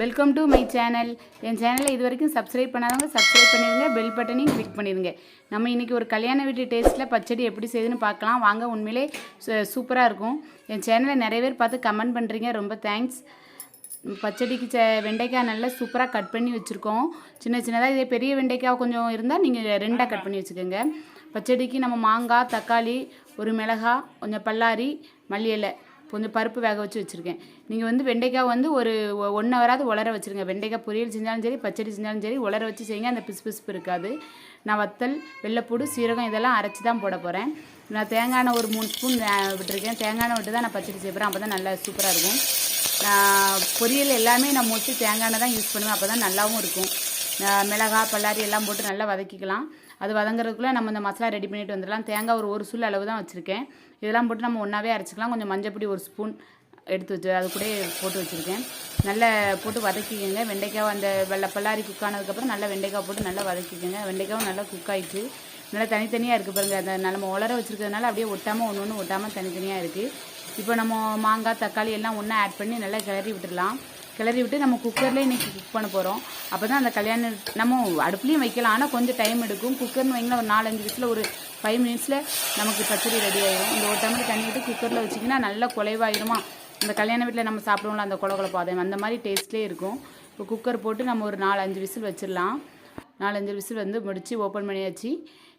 Welcome to my channel என் சேனலை இது வரைக்கும் சப்ஸ்கிரைப் பண்ணாதவங்க சப்ஸ்கிரைப் பண்ணிடுங்க. பெல் பட்டனையும் கிளிக் பண்ணிடுங்க. நம்ம இன்றைக்கி ஒரு கல்யாண வீட்டு டேஸ்ட்டில் பச்சடி எப்படி செய்யுதுன்னு பார்க்கலாம். வாங்க உண்மையிலே சூப்பராக இருக்கும். என் சேனலை நிறைய பேர் பார்த்து கமெண்ட் பண்ணுறீங்க ரொம்ப தேங்க்ஸ் பச்சடிக்கு ச வெண்டைக்காய் நல்லா சூப்பராக கட் பண்ணி வச்சுருக்கோம். சின்ன சின்னதாக இதே பெரிய வெண்டைக்காய் கொஞ்சம் இருந்தால் நீங்கள் ரெண்டாக கட் பண்ணி வச்சுக்கோங்க. பச்சடிக்கு நம்ம மாங்காய் தக்காளி ஒரு மிளகாய் கொஞ்சம் பல்லாரி மல்லி இலை கொஞ்சம் பருப்பு வேக வச்சு வச்சுருக்கேன். நீங்கள் வந்து வெண்டைக்காய் வந்து ஒரு ஒன் ஹவராது உலர வச்சுருங்க. வெண்டைக்காய் பொரியல் செஞ்சாலும் சரி பச்சடி செஞ்சாலும் சரி உலர வச்சு செய்யுங்க. அந்த பிசு பிசுப்பு இருக்காது. நான் வத்தல் வெள்ளைப்பூடு சீரகம் இதெல்லாம் அரைச்சி தான் போட போகிறேன் நான் தேங்காய் ஒரு மூணு ஸ்பூன் விட்டுருக்கேன். தேங்காய் எண்ணெய் விட்டு தான் நான் பச்சடி செய்கிறேன் அப்போ தான் நல்லா சூப்பராக இருக்கும். நான் பொரியல் எல்லாமே நான் மோஸ்ட்லி தேங்காய் எண்ணெய் தான் யூஸ் பண்ணுவேன். அப்போ தான் நல்லாவும் இருக்கும். மிளகாய் பல்லாரி எல்லாம் போட்டு நல்லா வதக்கிக்கலாம். அது வதங்குறதுக்குள்ளே நம்ம இந்த மசாலா ரெடி பண்ணிட்டு வந்துடலாம். தேங்காய் ஒரு ஒரு சுள் அளவு தான் வச்சுருக்கேன். இதெல்லாம் போட்டு நம்ம ஒன்றாவே அரைச்சிக்கலாம். கொஞ்சம் மஞ்சப்பொடி ஒரு ஸ்பூன் எடுத்து வச்சு அது கூட போட்டு வச்சுருக்கேன். நல்லா போட்டு வதக்கிக்கோங்க. வெண்டைக்காய் அந்த வெள்ளை பல்லாரி குக் ஆனதுக்கப்புறம் நல்லா வெண்டைக்காய் போட்டு நல்லா வதக்கிக்கோங்க. வெண்டைக்காயும் நல்லா குக் ஆகிட்டு நல்லா தனித்தனியாக இருக்குது பாருங்கள் அந்த நம்ம உலர வச்சுருக்கிறதுனால அப்படியே ஒட்டாமல் ஒன்று ஒன்று ஒட்டாமல் தனித்தனியாக இருக்குது இப்போ நம்ம மாங்காய் தக்காளி எல்லாம் ஒன்றா ஆட் பண்ணி நல்லா கிளறி விட்டுடலாம். கிளறி விட்டு நம்ம குக்கரில் இன்றைக்கி குக் பண்ண போகிறோம் அப்போ தான் அந்த கல்யாணம் நம்ம அடுப்புலேயும் வைக்கலாம். ஆனால் கொஞ்சம் டைம் எடுக்கும். குக்கர்னு வைங்களா ஒரு நாலஞ்சு விசில் ஒரு ஃபைவ் மினிட்ஸில் நமக்கு பச்சடி ரெடி ஆயிடும் இந்த ஒரு டம்ளர் தண்ணி விட்டு குக்கரில் வச்சிங்கன்னா நல்லா குலைவாயிருமா? இந்த கல்யாண வீட்டில் நம்ம சாப்பிடுவோம்ல அந்த குல அந்த மாதிரி டேஸ்ட்லேயே இருக்கும். இப்போ குக்கர் போட்டு நம்ம ஒரு நாலு அஞ்சு விசில் வச்சிடலாம். நாலஞ்சு விசில் வந்து முடித்து ஓப்பன் பண்ணியாச்சு.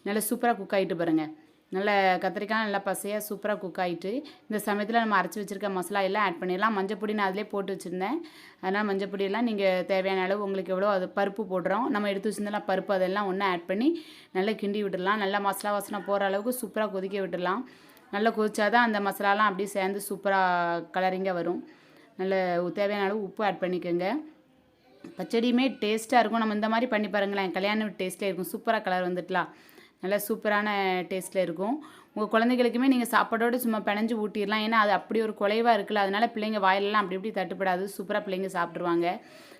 நல்லா சூப்பராக குக் ஆகிட்டு பாருங்கள் நல்ல கத்திரிக்காய் நல்லா பசையாக சூப்பராக குக் ஆகிட்டு இந்த சமயத்தில் நம்ம அரைச்சி வச்சுருக்க மசாலா எல்லாம் ஆட் பண்ணிடலாம். மஞ்சப்பொடி நான் அதிலே போட்டு வச்சுருந்தேன். அதனால் மஞ்சப்பொடியெல்லாம் நீங்கள் தேவையான அளவு உங்களுக்கு எவ்வளோ அது பருப்பு போடுறோம். நம்ம எடுத்து வச்சுருந்தெல்லாம் பருப்பு அதெல்லாம் ஒன்றா ஆட் பண்ணி நல்லா கிண்டி விட்டுடலாம். நல்லா மசாலா வாசனை போகிற அளவுக்கு சூப்பராக கொதிக்க விட்டுடலாம். நல்லா கொதிச்சாதான் அந்த மசாலாலாம் அப்படியே சேர்ந்து சூப்பராக கலரிங்காக வரும். நல்ல தேவையான அளவு உப்பு ஆட் பண்ணிக்கோங்க. பச்சடியுமே டேஸ்ட்டாக இருக்கும். நம்ம இந்த மாதிரி பண்ணி பாருங்களேன். கல்யாணம் டேஸ்ட்டாக இருக்கும். சூப்பராக கலர் வந்துட்டலாம். நல்லா சூப்பரான டேஸ்ட்டில் இருக்கும். உங்கள் குழந்தைகளுக்குமே நீங்கள் சாப்பாடோடு சும்மா பிணைஞ்சு ஊட்டிடலாம். ஏன்னா அது அப்படி ஒரு குலைவாக இருக்குல்ல அதனால் பிள்ளைங்க வாயிலெல்லாம் அப்படி இப்படி தட்டுப்படாது. சூப்பராக பிள்ளைங்க சாப்பிட்ருவாங்க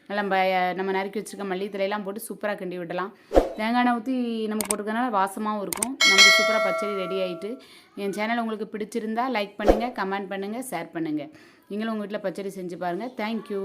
நல்லா நம்ம நம்ம நறுக்கி வச்சுருக்க மல்லித்தலையெல்லாம் போட்டு சூப்பராக கிண்டி விடலாம். தேங்காய் எண்ணெய் ஊற்றி நம்ம போட்டுக்கிறதுனால வாசமாகவும் இருக்கும். நமக்கு சூப்பராக பச்சடி ரெடி ஆகிட்டு என் சேனல் உங்களுக்கு பிடிச்சிருந்தா லைக் பண்ணுங்கள் கமெண்ட் பண்ணுங்கள் ஷேர் பண்ணுங்கள் நீங்களும் உங்கள் வீட்டில் பச்சடி செஞ்சு பாருங்கள் தேங்க்யூ